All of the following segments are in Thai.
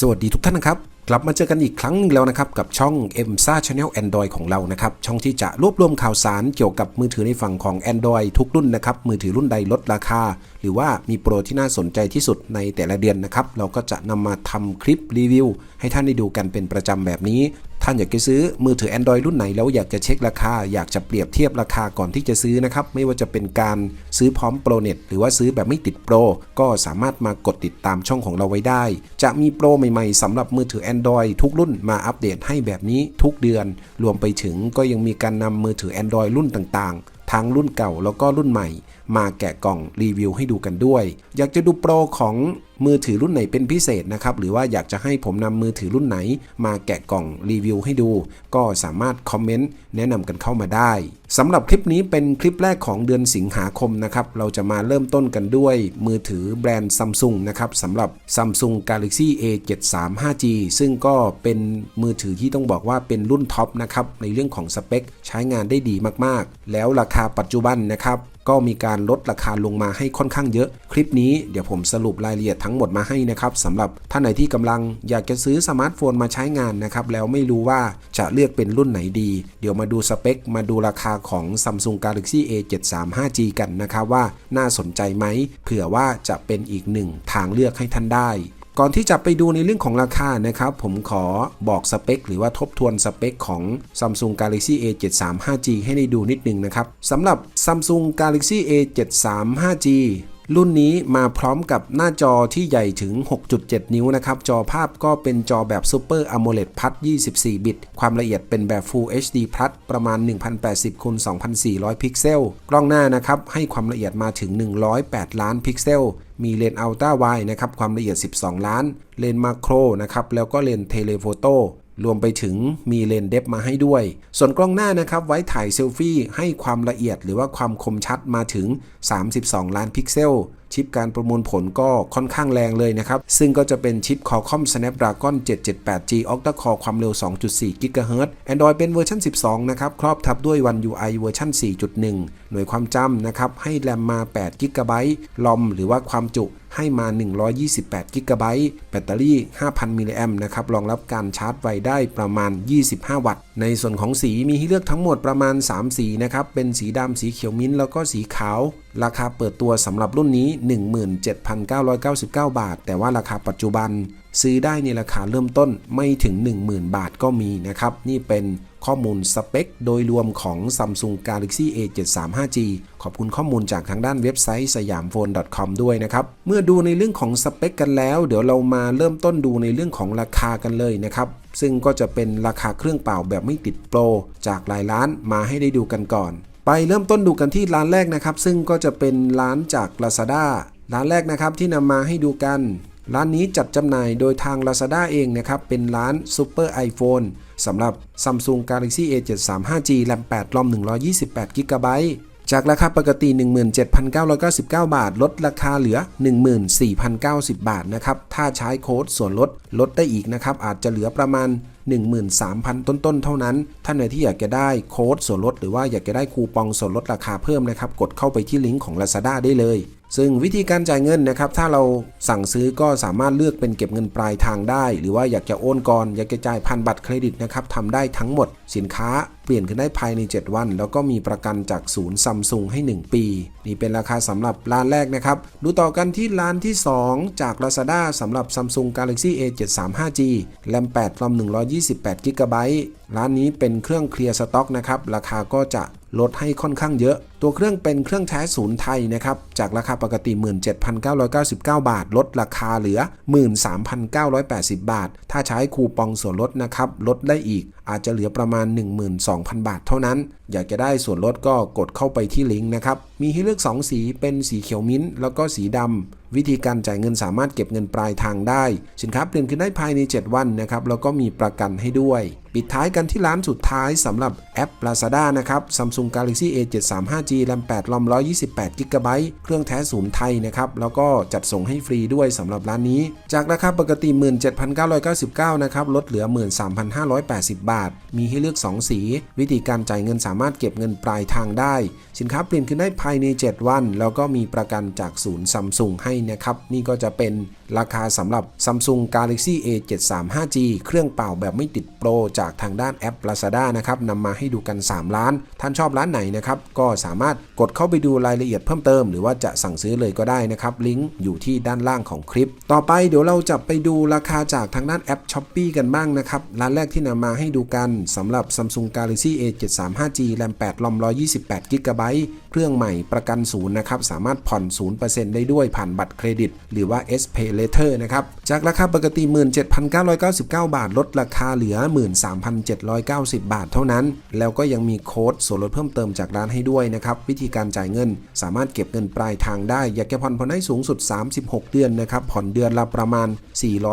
สวัสดีทุกท่านนะครับ กลับมาเจอกันอีกครั้งหนึงแล้วนะครับ กับช่อง m s a Channel Android ของเรานะครับ ช่องที่จะรวบรวมข่าวสารเกี่ยวกับมือถือในฝั่งของ Android ทุกรุ่นนะครับ มือถือรุ่นใดลดราคา หรือว่ามีโปรที่น่าสนใจที่สุดในแต่ละเดือนนะครับ เราก็จะนำมาทำคลิปรีวิว ให้ท่านได้ดูกันเป็นประจำแบบนี้ ท่านอยากจะซื้อมือถือ Android รุ่นไหนแล้วอยากจะเช็คราคา อยากจะเปรียบเทียบราคาก่อนที่จะซื้อนะครับ ไม่ว่าจะเป็นการซื้อพร้อมโปรเน็ตหรือว่าซื้อแบบไม่ติดโปรก็สามารถมากดติดตามช่องของเราไว้ได้ จะมีโปรใหม่ๆสำหรับมือถือ Android ทุกรุ่นมาอัปเดตให้แบบนี้ทุกเดือน รวมไปถึงก็ยังมีการนำมือถือ Android รุ่นต่างๆทั้งรุ่นเก่าแล้วก็รุ่นใหม่ มาแกะกล่องรีวิวให้ดูกันด้วย อยากจะดูโปรของ มือถือรุ่นไหนเป็นพิเศษนะครับ หรือว่าอยากจะให้ผมนำมือถือรุ่นไหน มาแกะกล่องรีวิวให้ดู ก็สามารถคอมเมนต์แนะนำกันเข้ามาได้สำหรับคลิปนี้เป็นคลิปแรกของเดือนสิงหาคมนะครับ เราจะมาเริ่มต้นกันด้วยมือถือแบรนด์ซัมซุงนะครับสำหรับ Samsung Galaxy A73 5G ซึ่งก็เป็นมือถือที่ต้องบอกว่าเป็นรุ่นท็อปนะครับในเรื่องของสเปค ใช้งานได้ดีมากๆ แล้วราคาปัจจุบันนะครับก็มีการลดราคาลงมาให้ค่อนข้างเยอะ คลิปนี้เดี๋ยวผมสรุปรายละเอียดทั้งหมดมาให้นะครับสำหรับท่านไหนที่กำลังอยากจะซื้อสมาร์ทโฟนมาใช้งานนะครับแล้วไม่รู้ว่าจะเลือกเป็นรุ่นไหนดี เดี๋ยวมาดูสเปค มาดูราคาของ Samsung Galaxy A73 5G กันนะครับว่าน่าสนใจไหมเผื่อว่าจะเป็นอีกหนึ่งทางเลือกให้ท่านได้ ก่อนที่จะไปดูในเรื่องของราคานะครับ ผมขอบอกสเปคหรือว่าทบทวนสเปคของ Samsung Galaxy A73 5G ให้ได้ดูนิดนึงนะครับสำหรับ Samsung Galaxy A73 5G รุ่นนี้มาพร้อมกับหน้าจอที่ใหญ่ถึง 6.7 นิ้วนะครับ จอภาพก็เป็นจอแบบ Super AMOLED พัด24 บิต ความละเอียดเป็นแบบ Full HD Plus ประมาณ 1080คูณ2400 พิกเซล กล้องหน้านะครับ ให้ความละเอียดมาถึง 108 ล้านพิกเซล มีเลนส์อัลตร้าไวนะครับ ความละเอียด 12 ล้าน เลนส์มาโครนะครับ แล้วก็เลนส์เทเลโฟโต รวมไปถึงมีเลนส์เดฟมาให้ด้วย ส่วนกล้องหน้านะครับไว้ถ่ายเซลฟี่ให้ความละเอียดหรือว่าความคมชัดมาถึง 32 ล้านพิกเซล ชิปการประมวลผลก็ค่อนข้างแรงเลยนะครับ ซึ่งก็จะเป็นชิป Qualcomm Snapdragon 778G Octa Core ความเร็ว 2.4 GHz Android เป็นเวอร์ชัน 12 นะครับ ครอบทับด้วย One UI เวอร์ชัน4.1 หน่วยความจำนะครับ ให้แรมมา 8 GB ลอมหรือว่าความจุให้มา 128 กิกะไบต์แบตเตอรี่ 5,000 มิลลิแอมนะครับ รองรับการชาร์จไวได้ประมาณ 25 วัตต์ ในส่วนของสีมีให้เลือกทั้งหมดประมาณ 3 สีนะครับ เป็นสีดำ สีเขียวมิ้นท์แล้วก็สีขาวราคาเปิดตัวสำหรับรุ่นนี้ 17,999 บาท แต่ว่าราคาปัจจุบัน ซื้อได้ในราคาเริ่มต้นไม่ถึง 10,000 บาทก็มีนะครับ นี่เป็นข้อมูลสเปคโดยรวมของ Samsung Galaxy A73 5G ขอบคุณข้อมูลจากทางด้านเว็บไซต์สยามโฟน .com ด้วยนะครับ เมื่อดูในเรื่องของสเปคกันแล้ว เดี๋ยวเรามาเริ่มต้นดูในเรื่องของราคากันเลยนะครับ ซึ่งก็จะเป็นราคาเครื่องเปล่าแบบไม่ติดโปรจากหลายร้านมาให้ได้ดูกันก่อน ไปเริ่มต้นดูกันที่ร้านแรกนะครับ ซึ่งก็จะเป็นร้านจาก Lazada ร้านแรกนะครับที่นำมาให้ดูกัน ร้านนี้จัดจำหน่ายโดยทาง Lazada เองนะครับ เป็นร้าน Super iPhone สำหรับ Samsung Galaxy A73 5G แรม8รอม128 GB จากราคาปกติ 17,999 บาท ลดราคาเหลือ 14,090 บาทนะครับ ถ้าใช้โค้ดส่วนลดลดได้อีกนะครับ อาจจะเหลือประมาณ 13,000 ต้นๆ เท่านั้น ท่านไหนที่อยากจะได้โค้ดส่วนลด หรือว่าอยากจะได้คูปองส่วนลดราคาเพิ่มนะครับ กดเข้าไปที่ลิงก์ของ Lazada ได้เลย ซึ่งวิธีการจ่ายเงินนะครับ ถ้าเราสั่งซื้อก็สามารถเลือกเป็นเก็บเงินปลายทางได้ หรือว่าอยากจะโอนก่อน อยากจะจ่ายผ่านบัตรเครดิตนะครับทำได้ทั้งหมด สินค้าเปลี่ยนขึ้นได้ภายใน 7 วัน แล้วก็มีประกันจากศูนย์ซัมซุงให้ 1 ปี นี่เป็นราคาสำหรับร้านแรกนะครับ ดูต่อกันที่ร้านที่ 2 จาก Lazada สำหรับ Samsung Galaxy A73 5G แรม8รอม128 GB ร้านนี้เป็นเครื่องเคลียร์สต็อกนะครับราคาก็จะลดให้ค่อนข้างเยอะ ตัวเครื่องเป็นเครื่องใช้ศูนย์ไทยนะครับ จากราคาปกติ 17,999 บาท ลดราคาเหลือ 13,980 บาท ถ้าใช้คูปองส่วนลดนะครับ ลดได้อีก อาจจะเหลือประมาณ 12,000 บาทเท่านั้น อยากจะได้ส่วนลดก็กดเข้าไปที่ลิงก์นะครับ มีให้เลือก 2 สีเป็นสีเขียวมิ้นท์แล้วก็สีดำวิธีการจ่ายเงินสามารถเก็บเงินปลายทางได้ สินค้าเปลี่ยนขึ้นได้ภายใน 7 วันนะครับแล้วก็มีประกันให้ด้วย ปิดท้ายกันที่ร้านสุดท้ายสำหรับแอป Lazada นะครับ Samsung Galaxy A73 5G แรม8รอม128 GB เครื่องแท้ศูนย์ไทยนะครับแล้วก็จัดส่งให้ฟรีด้วยสำหรับร้านนี้ จากราคาปกติ 17,999นะครับลดเหลือ 13,580 บาท มีให้เลือก 2 สี วิธีการจ่ายเงินสามารถเก็บเงินปลายทางได้ สินค้าเปลี่ยนขึ้นได้ภายายใน 7 วัน แล้วก็มีประกันจากศูนย์ซัมซุงให้นะครับ นี่ก็จะเป็น ราคาสำหรับ Samsung Galaxy A73 5G เครื่องเป่าแบบไม่ติดโปร จากทางด้านแอป Lazada นะครับนำมาให้ดูกัน3ร้าน ท่านชอบร้านไหนนะครับ ก็สามารถกดเข้าไปดูรายละเอียดเพิ่มเติม หรือว่าจะสั่งซื้อเลยก็ได้นะครับ ลิงก์อยู่ที่ด้านล่างของคลิป ต่อไปเดี๋ยวเราจะไปดูราคาจากทางด้านแอป s h อ p e e กันบ้างนะครับ ร้านแรกที่นำมาให้ดูกันสำหรับ Samsung Galaxy A73 5G RAM 8 ROM 128 GB เครื่องใหม่ประกันศูนย์นะครับสามารถผ่อน0%ได้ด้วยผ่านบัตรเครดิต หรือว่า S Pay Later นะครับ จากราคาปกติ 17,999 บาท ลดราคาเหลือ 13,790 บาทเท่านั้น แล้วก็ยังมีโค้ดส่วนลดเพิ่มเติมจากร้านให้ด้วยนะครับ วิธีการจ่ายเงิน สามารถเก็บเงินปลายทางได้ อยากจะผ่อนผ่อนได้สูงสุด 36 เดือนนะครับ ผ่อนเดือนละประมาณ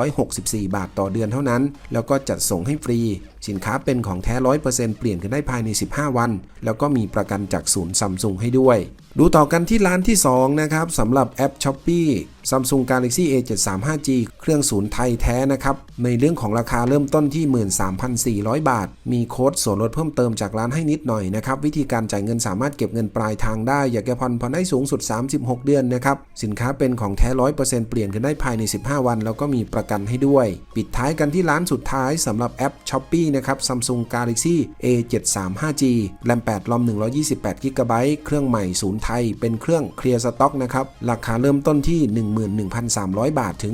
464 บาทต่อเดือนเท่านั้น แล้วก็จัดส่งให้ฟรี สินค้าเป็นของแท้ 100%เปลี่ยนกันได้ภายใน 15 วัน แล้วก็มีประกันจากศูนย์ซัมซุงให้ด้วย ดูต่อกันที่ร้านที่ 2 นะครับสำหรับแอป s h อ p e e Samsung Galaxy A73 5G เครื่องศูนย์ไทยแท้นะครับ ในเรื่องของราคาเริ่มต้นที่ 13,400 บาท มีโค้ดส่วนลดเพิ่มเติมจากร้านให้นิดหน่อยนะครับ วิธีการจ่ายเงินสามารถเก็บเงินปลายทางได้ อยากจะผ่อนผ่อนได้สูงสุด 36 เดือนนะครับ สินค้าเป็นของแท้ 100%เปลี่ยนกันได้ภายใน 15 วัน แล้วก็มีประกันให้ด้วย ปิดท้ายกันที่ร้านสุดท้ายสำหรับแอป s h อ p e e นะครับ Samsung Galaxy A73 5G RAM 8 ROM 128 GB เครื่องใหม่ศูนย์ไทย เป็นเครื่องเคลียร์สต็อกนะครับ ราคาเริ่มต้นที่ 11,300 บาทถึง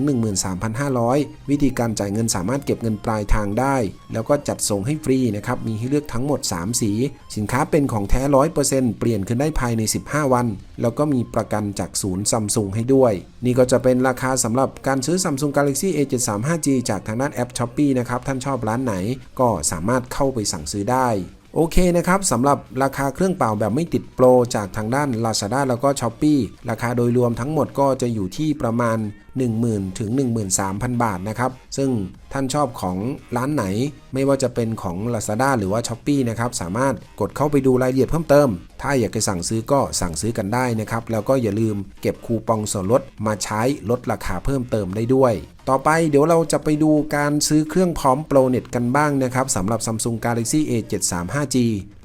13,500 วิธีการจ่ายเงินสามารถเก็บเงินปลายทางได้ แล้วก็จัดส่งให้ฟรีนะครับ มีให้เลือกทั้งหมด 3 สี สินค้าเป็นของแท้ 100%เปลี่ยนขึ้นได้ภายใน 15 วัน แล้วก็มีประกันจากศูนย์ซัมซุงให้ด้วย นี่ก็จะเป็นราคาสำหรับการซื้อ Samsung Galaxy A73 5G จากทางด้านแอป Shopee นะครับ ท่านชอบร้านไหนก็สามารถเข้าไปสั่งซื้อได้ โอเคนะครับสำหรับราคาเครื่องเป่าแบบไม่ติดโปรจากทางด้าน Lazada แล้วก็ s h อ p e e ราคาโดยรวมทั้งหมดก็จะอยู่ที่ประมาณ 10,000 ถึง 13,000 บาทนะครับ ซึ่งท่านชอบของร้านไหน ไม่ว่าจะเป็นของ Lazada หรือว่า s h อ p e e นะครับ สามารถกดเข้าไปดูรายละเอียดเพิ่มเติม ถ้าอยากจะสั่งซื้อก็สั่งซื้อกันได้นะครับ แล้วก็อย่าลืมเก็บคูปองส่วนลดมาใช้ลดราคาเพิ่มเติมได้ด้วยต่อไปเดี๋ยวเราจะไปดูการซื้อเครื่องพร้อมโปรเน็ตกันบ้างนะครับสำหรับ Samsung Galaxy A73 5G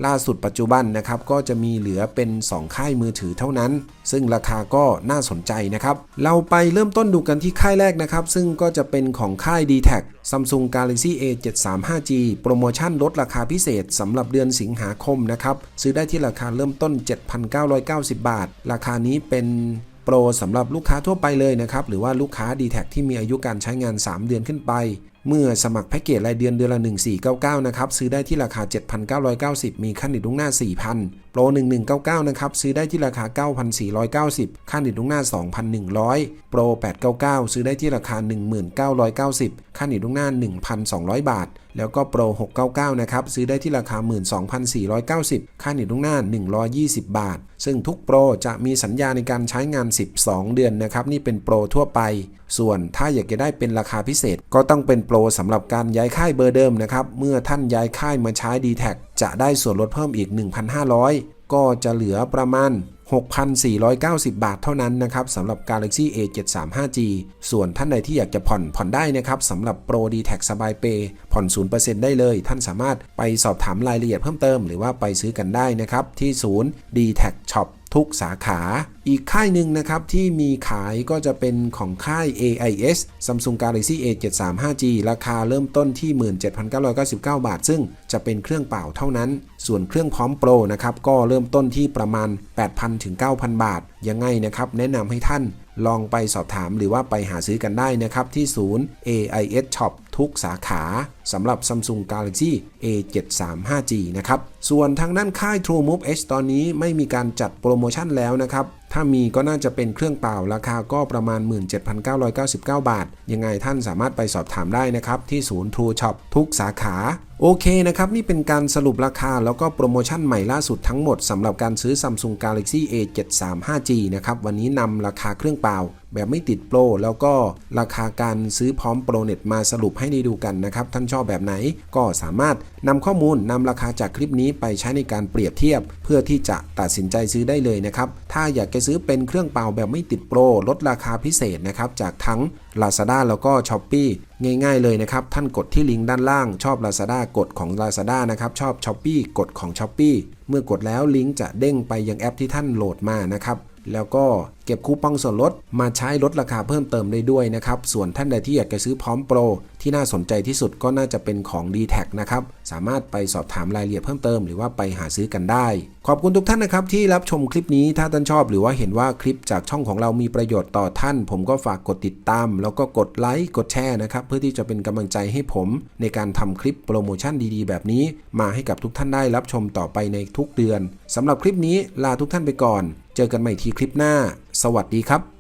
ล่าสุดปัจจุบันนะครับก็จะมีเหลือเป็น 2 ค่ายมือถือเท่านั้น ซึ่งราคาก็น่าสนใจนะครับ เราไปเริ่มต้นดูกันที่ค่ายแรกนะครับ ซึ่งก็จะเป็นของค่าย d t แท Samsung Galaxy A73 5G โปรโมชั่นลดราคาพิเศษสำหรับเดือนสิงหาคมนะครับ ซื้อได้ที่ราคาเริ่มต้น 7,990 บาท ราคานี้เป็นโปรสำหรับลูกค้าทั่วไปเลยนะครับ หรือว่าลูกค้า d t แทที่มีอายุการใช้งาน 3 เดือนขึ้นไป เมื่อสมัครแพ็กเกจรายเดือนเดือนละ 1499 นะครับ ซื้อได้ที่ราคา 7,990 มีขั้นดิดลุงหน้า 4,000 โปร 1199 นะครับ ซื้อได้ที่ราคา 9,490 ขั้นดิดลุงหน้า 2,100 โปร 899 ซื้อได้ที่ราคา 1,990 19,990ขั้นดิดลุงหน้า 1,200 บาท แล้วก็โปร 699 นะครับ ซื้อได้ที่ราคา 12,490 ค่าเน็ตล่วงหน้า 120 บาท ซึ่งทุกโปรจะมีสัญญาในการใช้งาน 12 เดือนนะครับ นี่เป็นโปรทั่วไป ส่วนถ้าอยากจะได้เป็นราคาพิเศษ ก็ต้องเป็นโปรสำหรับการย้ายค่ายเบอร์เดิมนะครับ เมื่อท่านย้ายค่ายมาใช้ d t แทจะได้ส่วนลดเพิ่มอีก 1,500 ก็จะเหลือประมาณ 6,490 บาทเท่านั้นนะครับสำหรับ Galaxy A73 5G ส่วนท่านใดที่อยากจะผ่อนผ่อนได้นะครับสำหรับ Pro d t แทสบายเปย์ผ่อน 0%ได้เลย ท่านสามารถไปสอบถามรายละเอียดเพิ่มเติม หรือว่าไปซื้อกันได้นะครับที่ศูนย์ d t แท Shop ทุกสาขา อีกค่ายหนึ่งนะครับที่มีขายก็จะเป็นของค่าย AIS Samsung Galaxy A73 5G ราคาเริ่มต้นที่ 17,999 บาท ซึ่งจะเป็นเครื่องเปล่าเท่านั้น ส่วนเครื่องพร้อมโปรนะครับก็เริ่มต้นที่ประมาณ 8,000ถึง9,000 บาท ยังไงนะครับแนะนำให้ท่านลองไปสอบถามหรือว่าไปหาซื้อกันได้นะครับที่ศูนย์ AIS Shop ทุกสาขาสำหรับ Samsung Galaxy A73 5G นะครับ ส่วนทางด้านค่าย TrueMove H ตอนนี้ไม่มีการจัดโปรโมชั่นแล้วนะครับ ถ้ามีก็น่าจะเป็นเครื่องเปล่าราคาก็ประมาณ 17,999 บาท ยังไงท่านสามารถไปสอบถามได้นะครับ ที่ศูนย์ True Shop ทุกสาขาโอเคนะครับ นี่เป็นการสรุปราคาแล้วก็โปรโมชั่นใหม่ล่าสุดทั้งหมดสำหรับการซื้อ Samsung Galaxy A73 5G นะครับ วันนี้นำราคาเครื่องเปล่า แบบไม่ติดโปรแล้วก็ราคาการซื้อพร้อมโปรเน็ตมาสรุปให้ได้ดูกันนะครับ ท่านชอบแบบไหนก็สามารถนำข้อมูลนำราคาจากคลิปนี้ไปใช้ในการเปรียบเทียบ เพื่อที่จะตัดสินใจซื้อได้เลยนะครับ ถ้าอยากจะซื้อเป็นเครื่องเป่าแบบไม่ติดโปรลดราคาพิเศษนะครับจากทั้ง Lazada แล้วก็ s h อ p e e ง่ายๆเลยนะครับ ท่านกดที่ลิงก์ด้านล่างชอบ Lazada กดของ Lazada นะครับ ชอบ s h อ p e e กดของ s h อ p e e เมื่อกดแล้วลิงก์จะเด้งไปยังแอปที่ท่านโหลดมานะครับแล้วก็ เก็บคูปองส่วนลดมาใช้ลดราคาเพิ่มเติมได้ด้วยนะครับ ส่วนท่านใดที่อยากจะซื้อพร้อมโปร ที่น่าสนใจที่สุดก็น่าจะเป็นของ d t แทนะครับ สามารถไปสอบถามรายละเอียดเพิ่มเติมหรือว่าไปหาซื้อกันได้ ขอบคุณทุกท่านนะครับที่รับชมคลิปนี้ถ้าท่านชอบหรือว่าเห็นว่าคลิปจากช่องของเรามีประโยชน์ต่อท่าน ผมก็ฝากกดติดตาม แล้วก็กดไลค์กดแชร์นะครับเพื่อที่จะเป็นกำลังใจให้ผม ในการทำคลิปโปรโมชั่นดีๆ แบบนี้ มาให้กับทุกท่านได้รับชมต่อไปในทุกเดือนสำหรับคลิปนี้ลาทุกท่านไปก่อน เจอกันใหม่ทีคลิปหน้าสวัสดีครับ